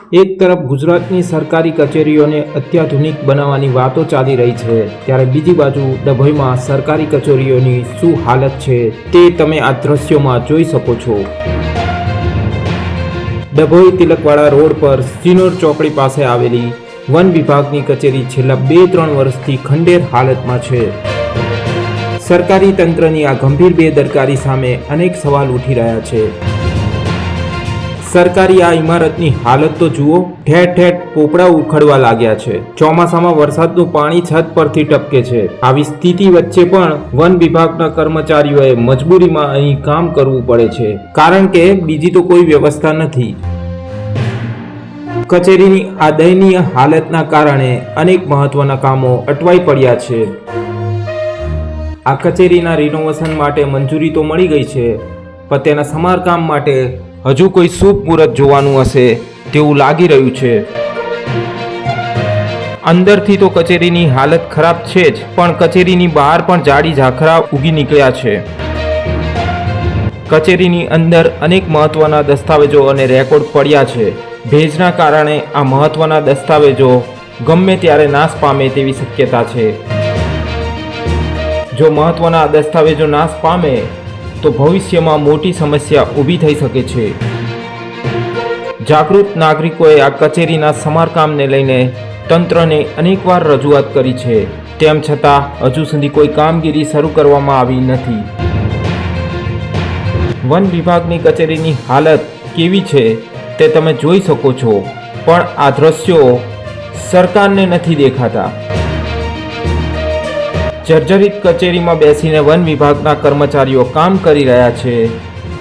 એક તરફ ગુજરાતની સરકારી કચેરીઓને અત્યાધુનિક બનાવવાની વાતો ચાલી રહી છે, ત્યારે બીજી બાજુ ડભોઈમાં સરકારી કચેરીઓની શું હાલત છે તે તમે આ દ્રશ્યોમાં જોઈ શકો છો. ડભોઈ તિલકવાડા રોડ પર સિનોર ચોકડી પાસે આવેલી વન વિભાગની કચેરી છેલ્લા બે ત્રણ વર્ષથી ખંડેર હાલતમાં છે. સરકારી તંત્રની આ ગંભીર બેદરકારી સામે અનેક સવાલ ઉઠી રહ્યા છે. સરકારી આ ઇમારતની હાલત તો જુઓ, ઠેર ઠેર પોપડા ઉખડવા લાગ્યા છે. ચોમાસામાં વરસાદનું પાણી છત પરથી ટપકે છે. આવી સ્થિતિ વચ્ચે પણ વન વિભાગના કર્મચારીઓએ મજબૂરીમાં અહીં કામ કરવું પડે છે. કારણ કે બીજી તો કોઈ વ્યવસ્થા નથી. કચેરીની આ દયનીય હાલતના કારણે અનેક મહત્વના કામો અટવાઈ પડ્યા છે. આ કચેરીના રિનોવેશન માટે મંજૂરી તો મળી ગઈ છે, પણ તેના સમારકામ માટે હજુ કોઈ શુભ મુહૂર્ત જોવાનું હશે તેવું લાગી રહ્યું છે. અંદરથી તો કચેરીની હાલત ખરાબ છે જ, પણ કચેરીની બહાર પણ જાડી ઝાખરા ઉગી નીકળ્યા છે. કચેરીની અંદર અનેક મહત્વના દસ્તાવેજો અને રેકોર્ડ પડ્યા છે. ભેજના કારણે આ મહત્વના દસ્તાવેજો ગમે ત્યારે નાશ પામે તેવી શક્યતા છે. જો મહત્વના દસ્તાવેજો નાશ પામે તો ભવિષ્યમાં મોટી સમસ્યા ઊભી થઈ શકે છે. જાગૃત નાગરિકોએ આ કચેરીના સમારકામને લઈને તંત્રને અનેકવાર રજૂઆત કરી છે. તેમ છતાં, હજુ સુધી કોઈ કામગીરી શરૂ કરવામાં આવી નથી. વન વિભાગની કચેરીની હાલત કેવી છે તે તમે જોઈ શકો છો. પણ આ દ્રશ્યો સરકારને નથી દેખાતા. જર્જરિત કચેરીમાં બેસીને વન વિભાગના કર્મચારીઓ કામ કરી રહ્યા છે.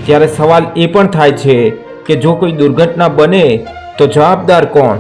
ત્યારે સવાલ એ પણ થાય છે કે જો કોઈ દુર્ઘટના બને તો જવાબદાર કોણ?